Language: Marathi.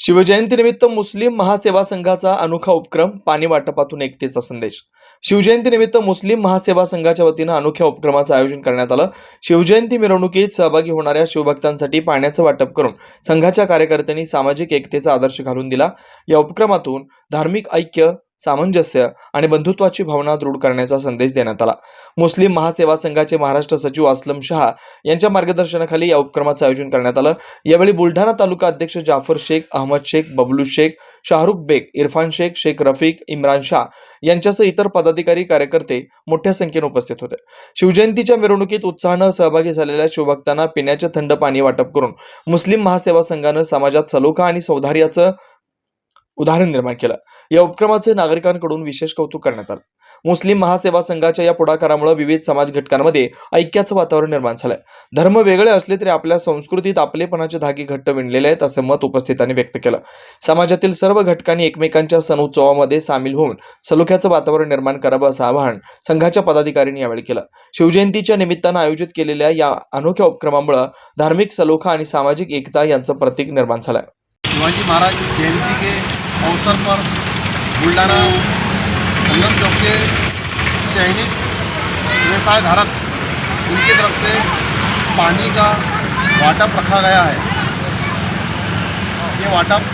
शिवजयंतीनिमित्त मुस्लिम महासेवा संघाचा अनोखा उपक्रम पाणी वाटपातून एकतेचा संदेश. शिवजयंतीनिमित्त मुस्लिम महासेवा संघाच्या वतीनं अनोख्या उपक्रमाचं आयोजन करण्यात आलं. शिवजयंती मिरवणुकीत सहभागी होणाऱ्या शिवभक्तांसाठी पाण्याचं वाटप करून संघाच्या कार्यकर्त्यांनी सामाजिक एकतेचा आदर्श घालून दिला. या उपक्रमातून धार्मिक ऐक्य सामंजस्य आणि बंधुत्वाची भावना दृढ करण्याचा संदेश देण्यात आला. मुस्लिम महासेवा संघाचे महाराष्ट्र सचिव असलम शहा यांच्या मार्गदर्शनाखाली या उपक्रमाचं आयोजन करण्यात आलं. यावेळी बुलढाणा तालुका अध्यक्ष जाफर शेख अहमद शेख बबलू शेख शाहरुख बेग इरफान शेख शेख रफिक इम्रान शाह यांच्यासह इतर पदाधिकारी कार्यकर्ते मोठ्या संख्येने उपस्थित होते. शिवजयंतीच्या मिरवणुकीत उत्साहानं सहभागी झालेल्या शिवभक्तांना पिण्याचे थंड पाणी वाटप करून मुस्लिम महासेवा संघानं समाजात सलोखा आणि सौधार्याचं उदाहरण निर्माण केलं. या उपक्रमाचे नागरिकांकडून विशेष कौतुक करण्यात आलं. मुस्लिम महासेवा संघाच्या या पुढाकारामुळे विविध समाज घटकांमध्ये ऐक्याचं वातावरण निर्माण झालंय. धर्म वेगळे असले तरी आपल्या संस्कृतीत आपलेपणाचे धागे घट्ट विणलेले आहेत असे मत उपस्थितांनी व्यक्त केलं. समाजातील सर्व घटकांनी एकमेकांच्या सण उत्सवामध्ये सामील होऊन सलोख्याचं वातावरण निर्माण करावं असं आवाहन संघाच्या पदाधिकाऱ्यांनी यावेळी केलं. शिवजयंतीच्या निमित्तानं आयोजित केलेल्या या अनोख्या उपक्रमामुळे धार्मिक सलोखा आणि सामाजिक एकता यांचं प्रतीक निर्माण झालंय. शिवाजी महाराज जयंती के अवसर पर बुल्डाना संगम चौक के चयनित व्यवसाय धारक उनकी तरफ से पानी का वाटप रखा गया है। ये वाटप